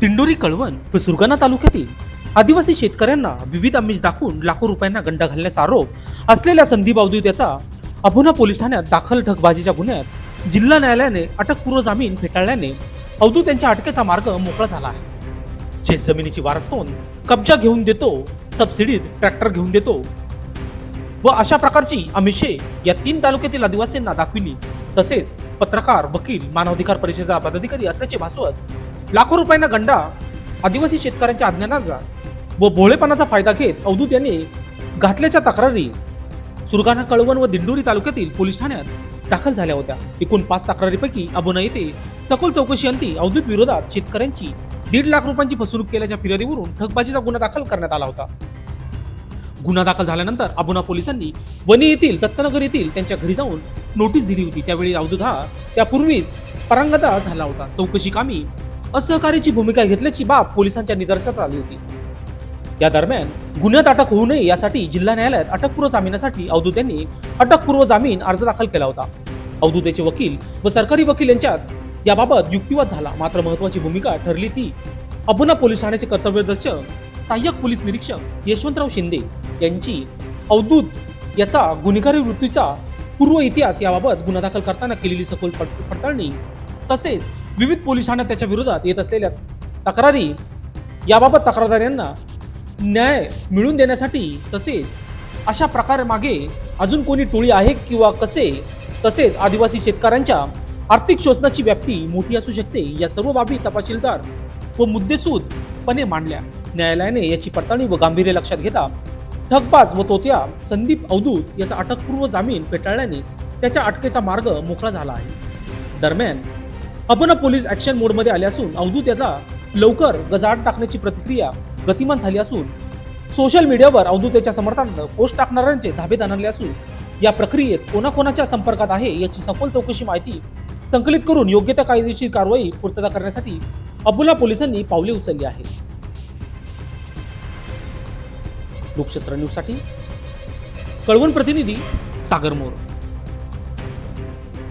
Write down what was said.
दिंडोरी कळवण व सुरगाणा तालुक्यातील आदिवासी शेतकऱ्यांना विविध आमिष दाखवून लाखो रुपयांना गंडा घालण्याचा आरोप असलेल्या संदीप अवधूत याचा अभुना पोलीस ठाण्यात दाखल ठगबाजीच्या गुन्ह्यात जिल्हा न्यायालयाने अटकपूर्व जामीन फेटाळल्याने अवधूत यांच्या अटकेचा मार्ग मोकळा झाला आहे. शेत जमिनीची वारसतोन कब्जा घेऊन देतो सबसिडीत ट्रॅक्टर घेऊन देतो व अशा प्रकारची आमिषे या तीन तालुक्यातील आदिवासींना दाखविली. तसेच पत्रकार वकील मानवाधिकार परिषदेचा पदाधिकारी असल्याचे भासवत लाखो रुपयांना गंडा. आदिवासी शेतकऱ्यांच्या अज्ञानाचा व भोळेपणाचा फायदा घेत अवधूत यांनी घातल्याच्या तक्रारी सुरगाणा कळवण व दिंडोरी तालुक्यातील पोलीस ठाण्यात दाखल झाल्या होत्या. एकूण पाच तक्रारीपैकी अबुना येथे सखोल चौकशी अंती अवधूत विरोधात शेतकऱ्यांची दीड लाख रुपयांची फसवणूक केल्याच्या फिर्यादीवरून ठगबाजीचा गुन्हा दाखल करण्यात आला होता. गुन्हा दाखल झाल्यानंतर अबुना पोलिसांनी वणी येथील दत्तनगर येथील त्यांच्या घरी जाऊन नोटीस दिली होती. त्यावेळी अवधूत हा त्यापूर्वीच परांगदा झाला होता. चौकशी कामी असहकार्याची भूमिका घेतल्याची बाब पोलिसांच्या निदर्शनात आली होती. या दरम्यान गुन्ह्यात अटक होऊ नये यासाठी जिल्हा न्यायालयात अटकपूर्व जामिनासाठी अवधूत यांनी अटकपूर्व जामीन अर्ज दाखल केला होता. अवधूतेचे वकील व सरकारी वकील यांच्यात याबाबत युक्तिवाद झाला. मात्र महत्वाची भूमिका ठरली ती अबुना पोलीस ठाण्याचे कर्तव्यदर्शक सहाय्यक पोलीस निरीक्षक यशवंतराव शिंदे यांची अवधूत याचा गुन्हेगारी वृत्तीचा पूर्व इतिहास याबाबत गुन्हा दाखल करताना केलेली सखोल पडताळणी तसेच विविध पोलीस ठाण्यात त्याच्या विरोधात येत असलेल्या तक्रारी याबाबत तक्रारदारांना न्याय मिळवून देण्यासाठी तसेच अशा प्रकारे मागे अजून कोणी टोळी आहे किंवा कसे तसेच आदिवासी शेतकऱ्यांच्या आर्थिक शोषणाची व्याप्ती मोठी असू शकते या सर्व बाबी तपशीलदार व मुद्देसूदपणे मांडल्या. न्यायालयाने याची पडताळणी व गांभीर्य लक्षात घेता ठगबाज व तोत्या संदीप अवधूत याचा अटकपूर्व जामीन फेटाळल्याने त्याच्या अटकेचा मार्ग मोकळा झाला आहे. दरम्यान आपण पोलीस ऍक्शन मोडमध्ये आले असून अवधूत याचा लवकर गजाआड टाकण्याची प्रतिक्रिया गतिमान झाली असून सोशल मीडियावर अवधूत याच्या समर्थनार्थ पोस्ट टाकणाऱ्यांचे धाबे आणले असून या प्रक्रियेत कोणाकोणाच्या संपर्कात आहे याची सखोल चौकशी माहिती संकलित करून योग्य त्या कायदेशीर कारवाई पूर्तता करण्यासाठी अबुला पोलिसांनी पावले उचलली आहेत. लोकशस्त्र न्यूजसाठी कळवण प्रतिनिधी सागर मोर.